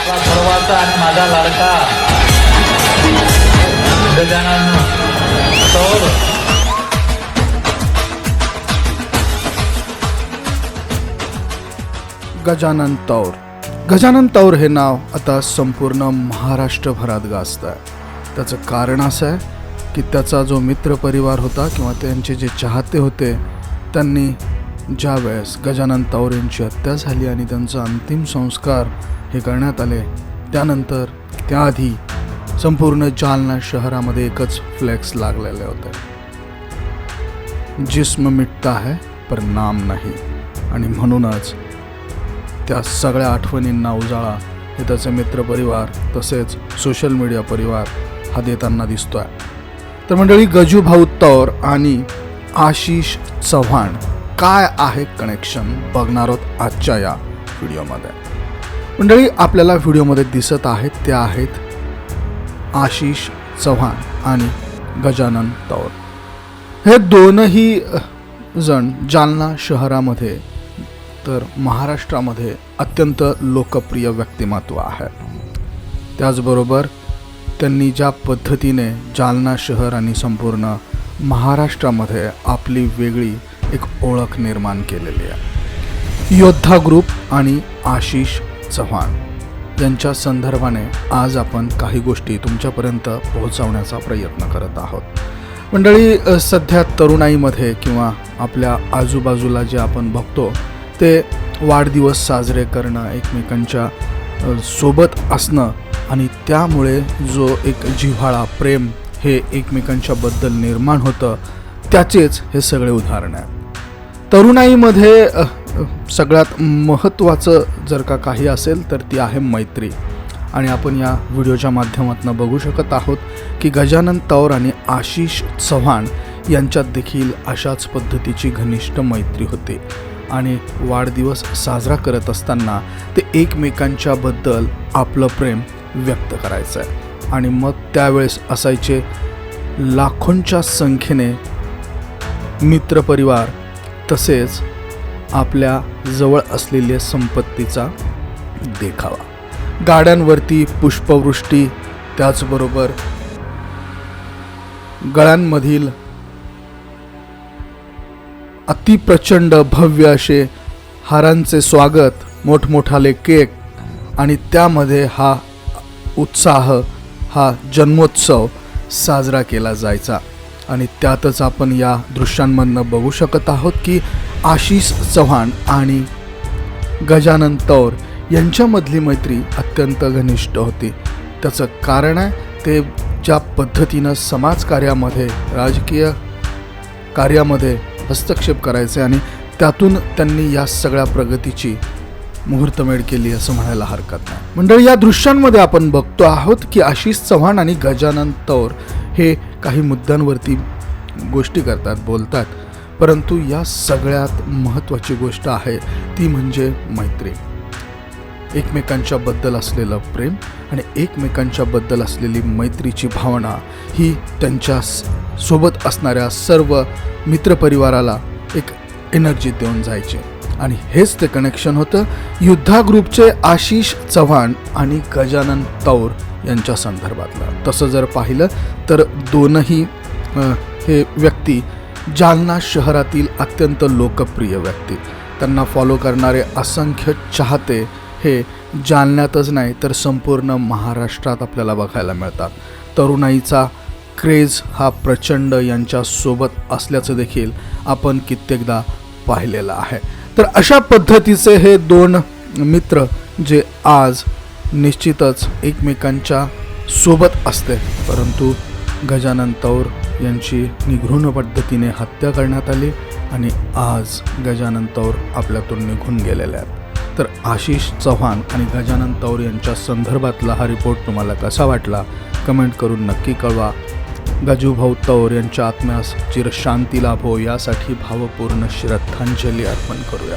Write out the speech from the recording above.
आपला सर्वांचा आणि माझा लाडका. गजानन सौर. गजानन तौर. गजानन तौर हे नाव आता संपूर्ण महाराष्ट्रभरात गाजत आहे त्याचं कारण असं आहे की त्याचा जो मित्र परिवार होता किंवा त्यांचे जे चाहते होते त्यांनी ज्यावेळेस गजानन तौर यांची हत्या झाली आणि त्यांचा अंतिम संस्कार हे करण्यात आले. त्यानंतर त्याआधी संपूर्ण जालना शहरामध्ये एकच फ्लेक्स लागलेले होते. जिस्म मिटता है पर नाम नाही. आणि म्हणूनच त्या सगळ्या आठवणींना उजाळा हे त्याचे मित्रपरिवार तसेच सोशल मीडिया परिवार हा देताना दिसतोय. तर मंडळी गजू भाऊ तौर आणि आशिष चव्हाण काय आहे कनेक्शन बघणार आहोत आजच्या या व्हिडिओमध्ये मंडळी आपल्याला व्हिडिओमध्ये दिसत आहेत त्या आहेत आशिष चव्हाण आणि गजानन तौर. हे दोनही जण जालना शहरामध्ये तर महाराष्ट्रामध्ये अत्यंत लोकप्रिय व्यक्तिमत्व आहे. त्याचबरोबर त्यांनी ज्या पद्धतीने जालना शहर आणि संपूर्ण महाराष्ट्रामध्ये आपली वेगळी एक ओळख निर्माण केलेली आहे. योद्धा ग्रुप आणि आशिष चव्हाण. यांच्या संदर्भाने आज आपण काही गोष्टी तुमच्यापर्यंत पोहोचवण्याचा प्रयत्न करत आहोत. मंडळी सध्या तरुणाईमध्ये किंवा आपल्या आजूबाजूला जे आपण बघतो ते वाढदिवस साजरे करणं एकमेकांच्या सोबत असणं आणि त्यामुळे जो एक जिव्हाळा प्रेम हे एकमेकांच्याबद्दल निर्माण होतं त्याचेच हे सगळे उदाहरण आहे. तरुणाईमध्ये सगळ्यात महत्त्वाचं जर का काही असेल तर ती आहे मैत्री. आणि आपण या व्हिडिओच्या माध्यमातून बघू शकत आहोत की गजानन तौर आणि आशिष चव्हाण यांच्यात देखील अशाच पद्धतीची घनिष्ठ मैत्री होते. आणि वाढदिवस साजरा करत असताना ते एकमेकांच्याबद्दल आपलं प्रेम व्यक्त करायचं आहे आणि मग त्यावेळेस असायचे लाखोंच्या संख्येने मित्रपरिवार तसेच आपल्या जवळ असलेल्या संपत्तीचा देखावा. गाड्यांवरती पुष्पवृष्टी त्याचबरोबर गळ्यांमधील अतिप्रचंड भव्य असे हारांचे स्वागत मोठमोठाले केक आणि त्यामध्ये हा उत्साह हा जन्मोत्सव साजरा केला जायचा. आणि त्यातच आपण या दृश्यांमधनं बघू शकत आहोत की आशिष चव्हाण आणि गजानन तौर यांच्यामधली मैत्री अत्यंत घनिष्ठ होती. त्याचं कारण आहे ते ज्या पद्धतीनं समाजकार्यामध्ये राजकीय कार्यामध्ये हस्तक्षेप करायचे आणि त्यातून त्यांनी या सगळ्या प्रगतीची मुहूर्तमेढ केली असं म्हणायला हरकत नाही. मंडळी या दृश्यांमध्ये आपण बघतो आहोत की आशिष चव्हाण आणि गजानन तौर हे काही मुद्द्यांवरती गोष्टी करतात बोलतात. परंतु या सगळ्यात महत्त्वाची गोष्ट आहे ती म्हणजे मैत्री. एकमेकांच्या बद्दल असलेलं प्रेम आणि एकमेकांच्या बद्दल असलेली मैत्रीची भावना ही त्यांच्यासोबत असणाऱ्या सर्व मित्रपरिवाराला एक एनर्जी देऊन जायचे. आणि हेच ते कनेक्शन होतं युद्धा ग्रुपचे आशिष चव्हाण आणि गजानन तौर यांच्या संदर्भातलं. तसं जर पाहिलं तर दोनही हे व्यक्ती जालना शहरातील अत्यंत लोकप्रिय व्यक्ती. त्यांना फॉलो करणारे असंख्य चाहते हे जालन्यातच नाही तर संपूर्ण महाराष्ट्रात आपल्याला बघायला मिळतात. तरुणाईचा क्रेज हा प्रचंड यांच्यासोबत असल्याचं देखील आपण कित्येकदा पाहिलेलं आहे. तर अशा पद्धतीचे हे दोन मित्र जे आज निश्चितच एकमेकांच्या सोबत असते परंतु गजानन तौर यांची निघृण पद्धतीने हत्या करण्यात आली आणि आज गजानन तौर आपल्यातून निघून गेलेले आहेत. तर आशिष चव्हाण आणि गजानन तौर यांच्या संदर्भातला हा रिपोर्ट तुम्हाला कसा वाटला? कमेंट करून नक्की कळवा. गजूभाऊ तौर यांच्या आत्म्यास चिरशांती लाभो यासाठी भावपूर्ण श्रद्धांजली अर्पण करूया.